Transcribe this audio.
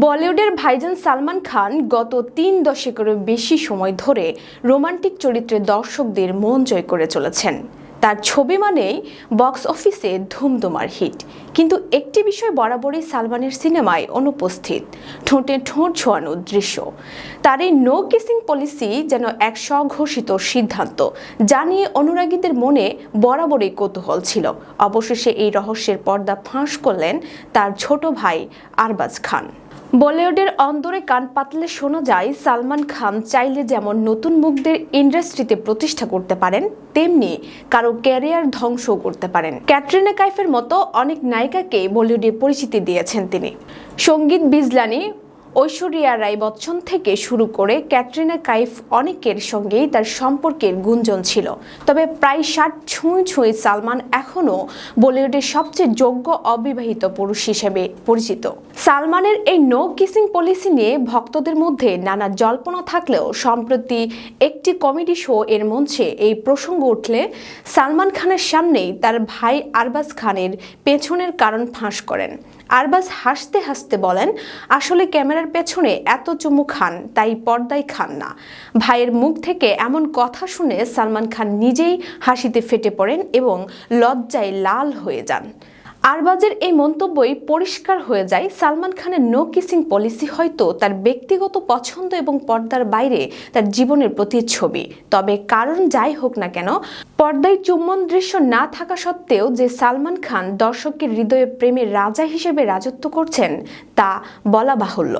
বলিউডের ভাইজান সালমান খান গত তিন দশকেরও বেশি সময় ধরে রোমান্টিক চরিত্রে দর্শকদের মন জয় করে চলেছেন। তার ছবি মানেই বক্স অফিসে ধুমধুমার হিট। কিন্তু একটি বিষয় বরাবরই সালমানের সিনেমায় অনুপস্থিত, ঠোঁটে ঠোঁট ছোঁয়ানো দৃশ্য। তার এই নো কিসিং পলিসি যেন এক স্বঘোষিত সিদ্ধান্ত, যা নিয়ে অনুরাগীদের মনে বরাবরই কৌতূহল ছিল। অবশেষে এই রহস্যের পর্দা ফাঁস করলেন তার ছোট ভাই আরবাজ খান। বলিউডের অন্দরে কান পাতলে শোনা যায়, সালমান খান চাইলে যেমন নতুন মুখদের ইন্ডাস্ট্রিতে প্রতিষ্ঠা করতে পারেন, তেমনি কারও ক্যারিয়ার ধ্বংস করতে পারেন। ক্যাটরিনা কাইফের মতো অনেক নায়িকাকে বলিউডে পরিচিতি দিয়েছেন তিনি। সংগীত বিজলানি ঐশ্বরিয়া রায় বচ্চন থেকে শুরু করে ক্যাটরিনা কাইফ অনেকের সঙ্গেই তার সম্পর্কের গুঞ্জন ছিল। তবে প্রায় ষাট ছুঁই ছুঁই সালমান এখনও বলিউডের সবচেয়ে যোগ্য অবিবাহিত পুরুষ হিসেবে পরিচিত। সালমানের এই নো কিসিং পলিসি নিয়ে ভক্তদের মধ্যে নানা জল্পনা থাকলেও সম্প্রতি একটি কমেডি শো এর মঞ্চে এই প্রসঙ্গ উঠলে সালমান খানের সামনেই তার ভাই আরবাজ খানের পেছনের কারণ ফাঁস করেন। আরবাজ হাসতে হাসতে বলেন, আসলে ক্যামেরার পেছনে এত চুমু খান, তাই পর্দায় খান না। ভাইয়ের মুখ থেকে এমন কথা শুনে সালমান খান নিজেই হাসিতে ফেটে পড়েন এবং লজ্জায় লাল হয়ে যান। আরবাজের এই মন্তব্যই পরিষ্কার হয়ে যায়। সালমান খানের নো কিসিং পলিসি হয়তো তার ব্যক্তিগত পছন্দ এবং পর্দার বাইরে তার জীবনের প্রতি ছবি তবে কারণ যাই হোক না কেন, পর্দায় চুম্বন দৃশ্য না থাকা সত্ত্বেও যে সালমান খান দর্শকের হৃদয়ে প্রেমের রাজা হিসেবে রাজত্ব করছেন, তা বলা বাহুল্য।